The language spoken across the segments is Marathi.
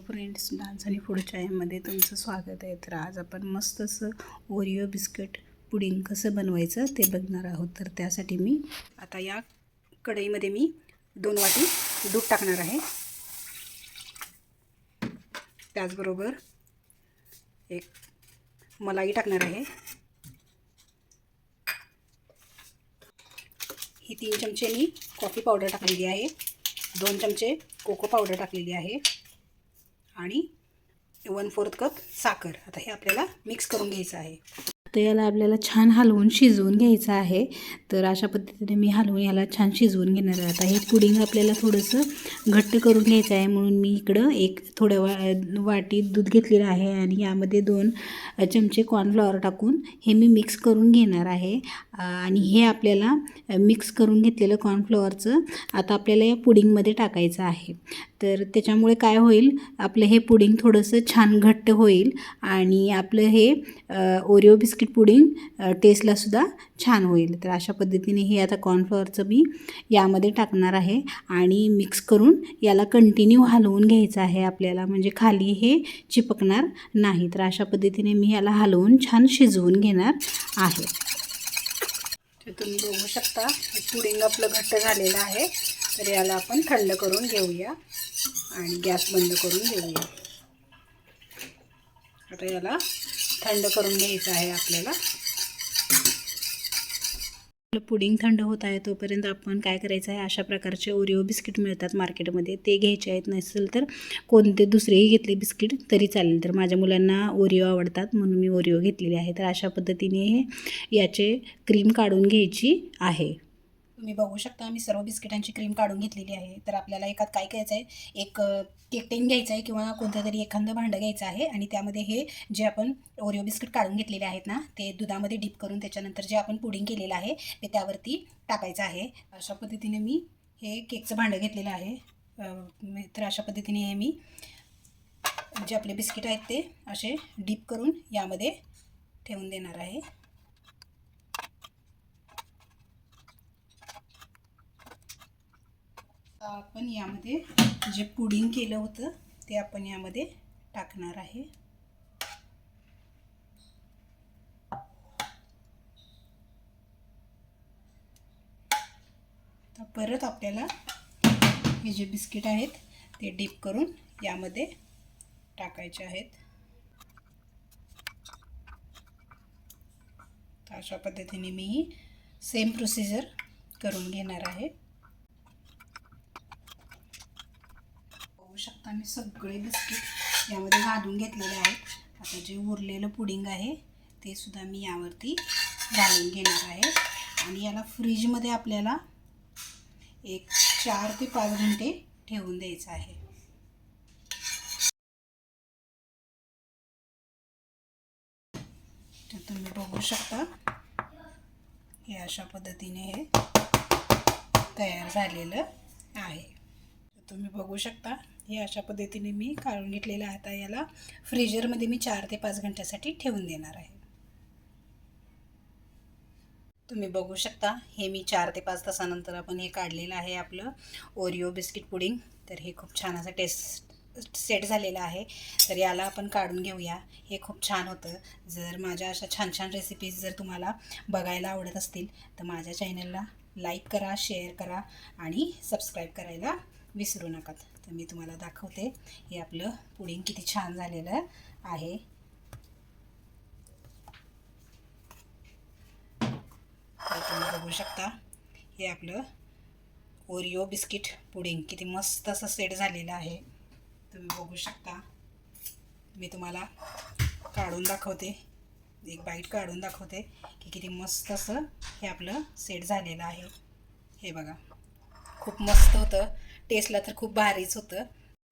फ्रेंड्स डान्स आणि पुढच्या यामध्ये तुमचं स्वागत आहे. तर आज आपण मस्त असं ओरिओ बिस्किट पुडिंग कसं बनवायचं ते बघणार आहोत. तर त्यासाठी मी आता या कढईमध्ये मी दोन वाटी दूध टाकणार आहे. त्याचबरोबर एक मलाई टाकणार आहे. ही तीन चमचे मी कॉफी पावडर टाकलेली आहे. दोन चमचे कोको पावडर टाकलेली आहे. आणि वन फोर्थ कप साखर. आता हे आपल्याला मिक्स करून घ्यायचं आहे. तर याला आपल्याला छान हलवून शिजवून घ्यायचं आहे. तर अशा पद्धतीने मी हलवून याला छान शिजवून घेणार आहे. आता हे पुडिंग आपल्याला थोडंसं घट्ट करून घ्यायचं आहे. म्हणून मी इकडं एक थोड्या वा वाटीत दूध घेतलेलं आहे आणि यामध्ये दोन चमचे कॉर्नफ्लॉवर टाकून हे मी मिक्स करून घेणार आहे. आणि हे आपल्याला मिक्स करून घेतलेलं कॉर्नफ्लॉवरचं आता आपल्याला या पुडिंगमध्ये टाकायचं आहे. तर त्याच्यामुळे काय होईल आपलं हे पुडिंग थोडंसं छान घट्ट होईल आणि आपलं हे ओरिओ बिस्किट पुडिंग टेस्टलासुद्धा छान होईल. तर अशा पद्धतीने हे आता कॉर्नफ्लॉवरचं मी यामध्ये टाकणार आहे आणि मिक्स करून याला कंटिन्यू हलवून घ्यायचं आहे आपल्याला म्हणजे खाली हे चिपकणार नाही. तर अशा पद्धतीने मी याला हलवून छान शिजवून घेणार आहे. तर तुम्ही बघू शकता हे पुडिंग आपलं घट्ट झालेलं आहे. तर याला आपण थंड करून घेऊया आणि गॅस बंद करून घेऊया. आता याला थंड करून घ्यायचं आहे आपल्याला. पुडिंग थंड होत आहे तोपर्यंत आपण काय करायचं आहे अशा प्रकारचे ओरिओ बिस्किट मिळतात मार्केटमध्ये. ते घ्यायचे आहेत नसेल तर कोणते दुसरेही घेतले बिस्किट तरी चालेल. तर माझ्या मुलांना ओरिओ आवडतात म्हणून मी ओरिओ घेतलेले आहे. तर अशा पद्धतीने हे याचे क्रीम काढून घ्यायची आहे. तुम्ही बघू शकता मी सर्व बिस्किटांची क्रीम काढून घेतलेली आहे. तर आपल्याला एकात काय करायचं आहे? एक केकटेन घ्यायचं आहे किंवा कोणतं तरी एखादं भांडं घ्यायचं आहे आणि त्यामध्ये हे जे आपण ओरिओ बिस्किट काढून घेतलेले आहेत ना ते दुधामध्ये डीप करून त्याच्यानंतर जे आपण पुडिंग केलेलं आहे ते त्यावरती टाकायचं आहे. अशा पद्धतीने मी हे केकचं भांडं घेतलेलं आहे. तर अशा पद्धतीने हे मी जे आपले बिस्किट आहेत ते असे डीप करून यामध्ये ठेवून देणार आहे. आपण यामध्ये जे पुडिंग केलं होतं ते आपण यामध्ये टाकणार आहे. तर परत आपल्याला हे जे बिस्किट आहेत ते डीप करून यामध्ये टाकायचे आहेत. तर अशा पद्धतीने मी ही सेम प्रोसिजर करून घेणार आहे. बघू शकता मी सगळे बिस्किट यामध्ये घालून घेतलेले आहेत. आता जे उरलेलं पुडिंग आहे ते सुद्धा मी यावरती घालून घेणार आहे. आणि याला फ्रीजमध्ये आपल्याला एक चार ते पाच घंटे ठेवून द्यायचं आहे. तर तुम्ही बघू शकता हे अशा पद्धतीने हे तयार झालेलं आहे. तुम्ही बघू शकता हे अशा पद्धतीने मी काढून घेतलेलं आहे. आता याला फ्रीजरमध्ये मी चार ते पाच घंट्यासाठी ठेवून देणार आहे. तुम्ही बघू शकता हे मी चार ते पाच तासानंतर आपण हे काढलेलं आहे आपलं ओरिओ बिस्किट पुडिंग तर हे खूप छान असं टेस्ट सेट झालेलं आहे. तर याला आपण काढून घेऊया. हे खूप छान होतं. जर माझ्या अशा छान छान रेसिपीज जर तुम्हाला बघायला आवडत असतील तर माझ्या चॅनलला लाईक करा शेअर करा आणि सबस्क्राईब करायला विसरू नका. तर मी तुम्हाला दाखवते. हे आपलं पुडिंग किती छान झालेलं आहे. तुम्ही बघू शकता हे आपलं ओरिओ बिस्किट पुडिंग. किती मस्त असं सेट झालेलं आहे. तुम्ही बघू शकता. मी तुम्हाला काढून दाखवते. एक बाईट काढून दाखवते की किती मस्त असं हे आपलं सेट झालेलं आहे. हे बघा. खूप मस्त होतं. टेस्टला तर खूप भारीच होतं.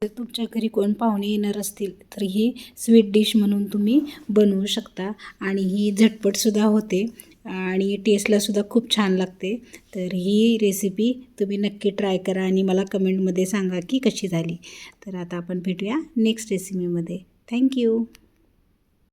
जर तुमच्या घरी कोण पाहुणे येणार असतील तर ही स्वीट डिश म्हणून तुम्ही बनवू शकता. आणि ही झटपटसुद्धा होते. आणि टेस्टलासुद्धा खूप छान लागते. तर ही रेसिपी तुम्ही नक्की ट्राय करा आणि मला कमेंटमध्ये सांगा की कशी झाली. तर आता आपण भेटूया नेक्स्ट रेसिपीमध्ये थँक्यू